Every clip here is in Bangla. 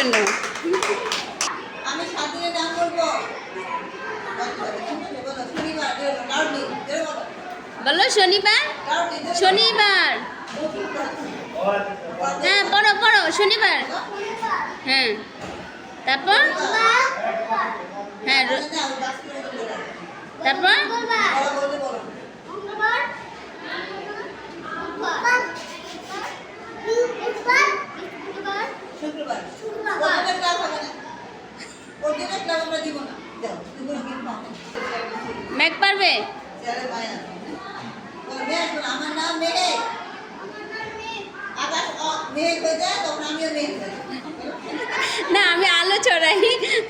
জন্য। আমি সাত দিনের নাম বলো শনিবার? শনিবার। হ্যাঁ পড়ো পড়ো শনিবার। হ্যাঁ। তারপর? হ্যাঁ তারপর? ম্যাক পারবে ছেলে মায়া বলো মেয়ে শোনো, আমার নাম মেঘ আকাশ অ- মেঘ হয়ে যায় তখন আমিও মেঘ হয়ে যাই না আমি আলো ছড়াই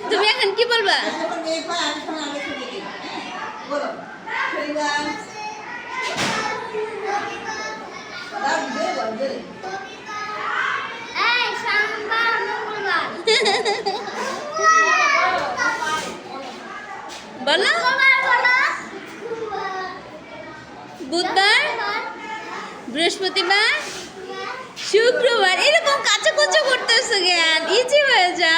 তুমি এখন কি বলবা যখন মেঘ হয় আমি তখন আলো ছড়িয়ে দিই হ্যাঁ? বলো বলো। বুধবার বৃহস্পতিবার শুক্রবার। এরকম কাঁচা কুচো করতেছো জ্ঞান ইজি হয়ে যা?